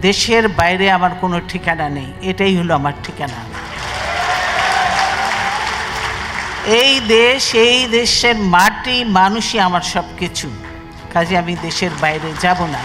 দেশের বাইরে আমার কোনো ঠিকানা নেই। এটাই হলো আমার ঠিকানা। এই দেশ, এই দেশের মাটি, মানুষই আমার সব কিছু কাজে আমি দেশের বাইরে যাব না।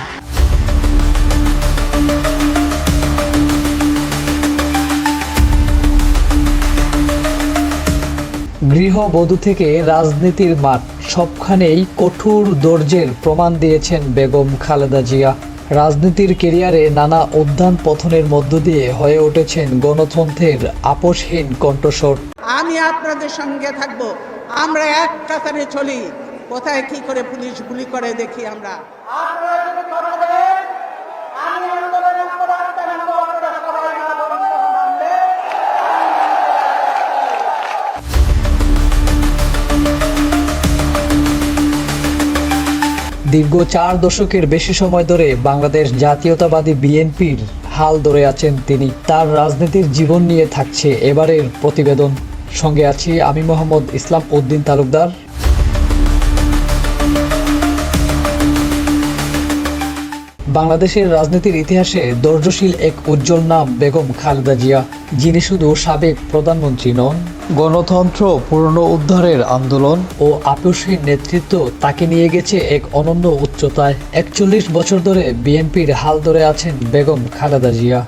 গৃহবধূ থেকে রাজনীতির মাঠ, সবখানেই কঠোর দর্জের প্রমাণ দিয়েছেন বেগম খালেদা জিয়া। রাজনীতির কেরিয়ারে নানা উদ্যান পথনের মধ্য দিয়ে হয়ে উঠেছেন গণতন্ত্রের আপোষহীন কণ্ঠস্বর। আমি আপনাদের সঙ্গে থাকব। আমরা এক কাতারে চলি। কোথায় কি করে পুলিশ গুলি করে দেখি আমরা। দীর্ঘ চার দশকের বেশি সময় ধরে বাংলাদেশ জাতীয়তাবাদী বিএনপির হাল ধরে আছেন তিনি। তার রাজনীতির জীবন নিয়ে থাকছে এবারের প্রতিবেদন। সঙ্গে আছি আমি মোহাম্মদ ইসলাম উদ্দিন তালুকদার। বাংলাদেশের রাজনীতির ইতিহাসে দর্জশীল এক উজ্জ্বল নাম বেগম খালেদা জিয়া। যিনি শুধু সাবেক প্রধানমন্ত্রী নন গণতন্ত্র পূর্ণ উদ্ধারের আন্দোলন ও আপসের নেতৃত্ব তাকে নিয়ে গেছে এক অনন্য উচ্চতায়। একচল্লিশ বছর ধরে বিএনপির হাল ধরে আছেন বেগম খালেদা জিয়া।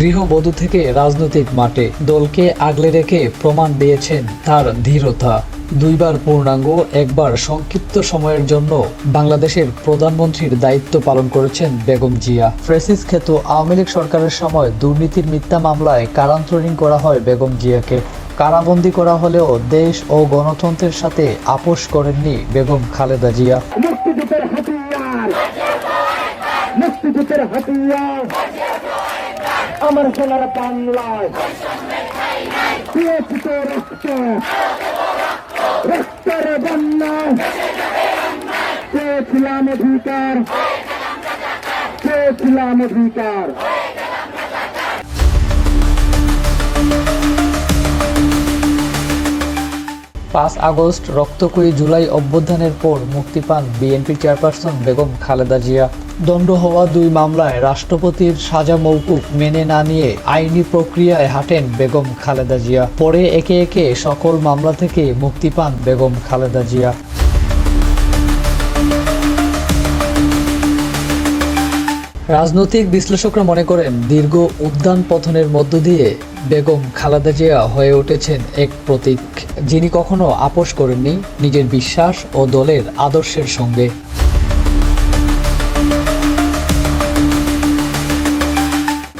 গৃহবধূ থেকে রাজনৈতিক মাঠে দলকে আগলে রেখে প্রমাণ দিয়েছেন তার ধীরতা। দুইবার পূর্ণাঙ্গ, একবার সংক্ষিপ্ত সময়ের জন্য বাংলাদেশের প্রধানমন্ত্রীর দায়িত্ব পালন করেছেন বেগম জিয়া। ফ্রেসিস খ্যাত আওয়ামী লীগ সরকারের সময় দুর্নীতির মিথ্যা মামলায় কারান্তরীণ করা হয় বেগম জিয়াকে। কারাবন্দী করা হলেও দেশ ও গণতন্ত্রের সাথে আপোষ করেননি বেগম খালেদা জিয়া। মুক্তিযুদ্ধের হাতিয়ার! মুক্তিযুদ্ধের হাতিয়ার! আমার সোনার বাংলায়। দিয়েছি রক্ত। রক্তের বন্যায় চেয়েছিলাম অধিকার। চেয়েছিলাম অধিকার। পাঁচ আগস্ট রক্তকরী জুলাই অভ্যুত্থানের পর মুক্তি পান বিএনপি চেয়ারপারসন বেগম খালেদা জিয়া। দণ্ড হওয়া দুই মামলায় রাষ্ট্রপতির সাজা মৌকুফ মেনে না নিয়ে আইনি প্রক্রিয়ায় হাঁটেন বেগম খালেদা জিয়া। পরে একে একে সকল মামলা থেকে মুক্তি পান বেগম খালেদা জিয়া। রাজনৈতিক বিশ্লেষকরা মনে করেন, দীর্ঘ উদ্যান পথনের মধ্য দিয়ে বেগম খালাদা জিয়া হয়ে উঠেছেন এক প্রতীক, যিনি কখনো আপোষ করেননি নিজের বিশ্বাস ও দলের আদর্শের সঙ্গে।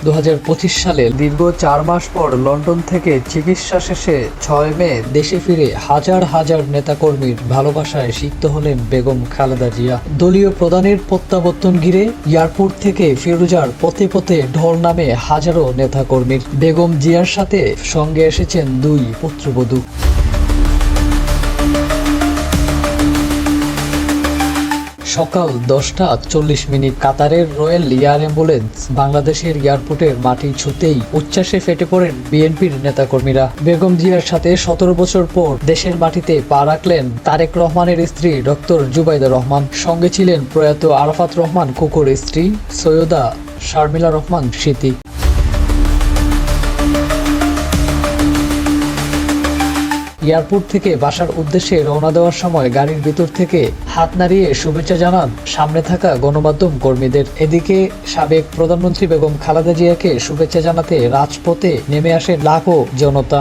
দু হাজার পঁচিশ সালে দীর্ঘ চার মাস পর লন্ডন থেকে চিকিৎসা শেষে ছয় মে দেশে ফিরে হাজার হাজার নেতাকর্মীর ভালোবাসায় সিক্ত হলেন বেগম খালেদা জিয়া। দলীয় প্রধানের প্রত্যাবর্তন ঘিরে এয়ারপোর্ট থেকে ফিরোজার পথে পথে ঢল নামে হাজারো নেতাকর্মীর। বেগম জিয়ার সাথে সঙ্গে এসেছেন দুই পুত্রবধূ। সকাল দশটা চল্লিশ মিনিট কাতারের রয়্যাল এয়ার অ্যাম্বুলেন্স বাংলাদেশের এয়ারপোর্টের মাটি ছুতেই উচ্ছ্বাসে ফেটে পড়েন বিএনপির নেতাকর্মীরা। বেগম জিয়ার সাথে সতেরো বছর পর দেশের মাটিতে পা রাখলেন তারেক রহমানের স্ত্রী ডক্টর জুবাইদা রহমান। সঙ্গে ছিলেন প্রয়াত আরাফাত রহমান কুকুর স্ত্রী সৈয়দা শারমিলা রহমান স্মৃতি। এয়ারপোর্ট থেকে বাসার উদ্দেশ্যে রওনা দেওয়ার সময় গাড়ির ভিতর থেকে হাত নাড়িয়ে শুভেচ্ছা জানান সামনে থাকা গণমাধ্যম কর্মীদের। এদিকে সাবেক প্রধানমন্ত্রী বেগম খালেদা জিয়াকে শুভেচ্ছা জানাতে রাজপথে নেমে আসে লাখো জনতা।